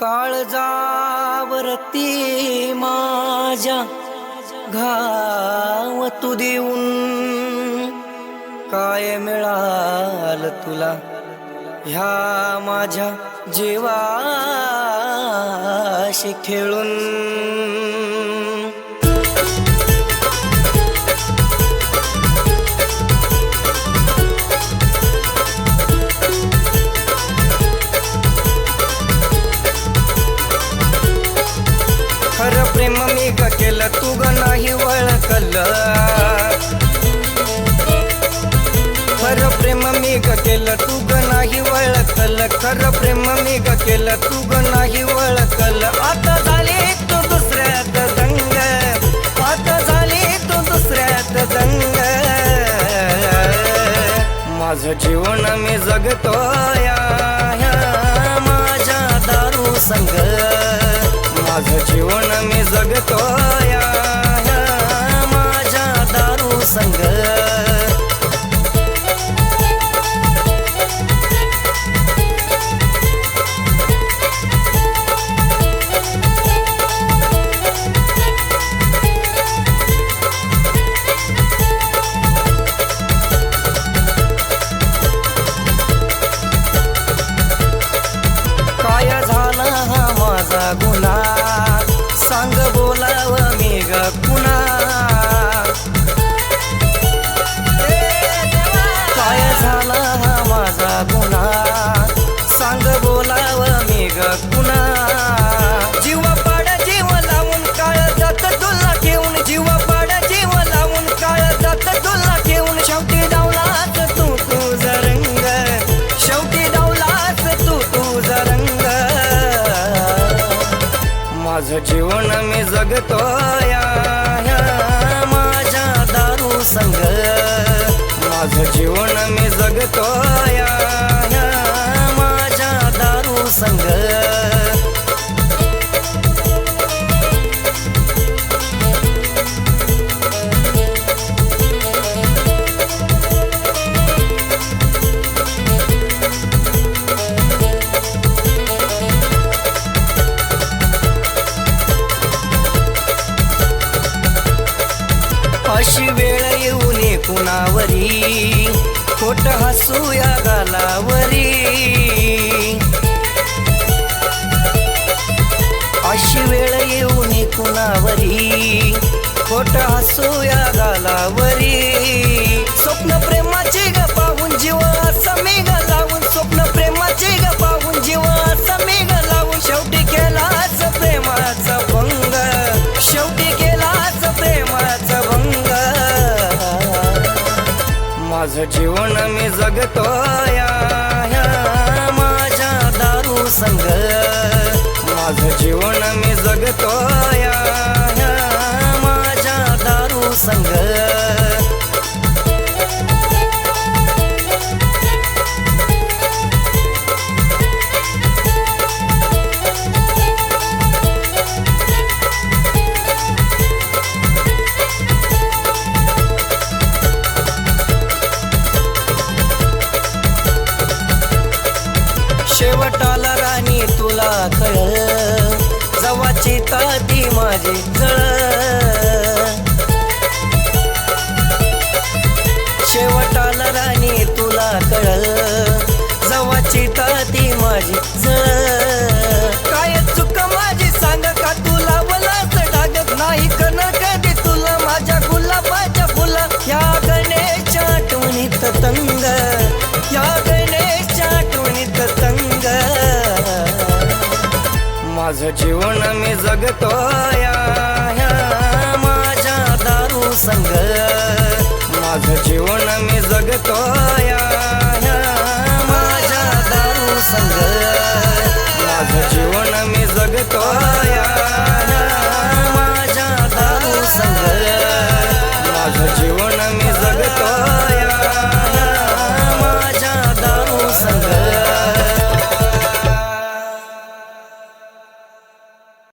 काळजावरती माझ्या घाव तू देऊन. काय मिळाल तुला ह्या माझ्या जीवाशी खेळून? तू ग नाही वळखल. खरं प्रेम मी ग केलं तू ग नाही वळखल. खरं प्रेम मी ग केलं तू ग नाही वळखल. आता झाली तू दुसऱ्यात दंग. आता झाली तू दुसऱ्यात दंग. माझं जीवन मी जगतो या ह्या माझ्या दारू संग. गुन्हा सांग माझं जीवन मी जगतो या माझ्या दारू संग. माझं जीवन मी जगतो या माझ्या दारू संग. अशी वेळ येऊन कुणावरी खोट हसू या गालावरी. अशी वेळ येऊन कुणावरी खोट हसू या गालावरी. माझं जीवन मी जगतो या माझ्या दारू संग. माझं जीवन मी जगतो या शेवटाला राणी तुला कळ जवाची ताती माझी जळ माझं जीवन मी जगतो या माझ्या दारू संग. माझं जीवन मी जगतो या माझ्या दारू संग. माझं जीवन मी जगतो या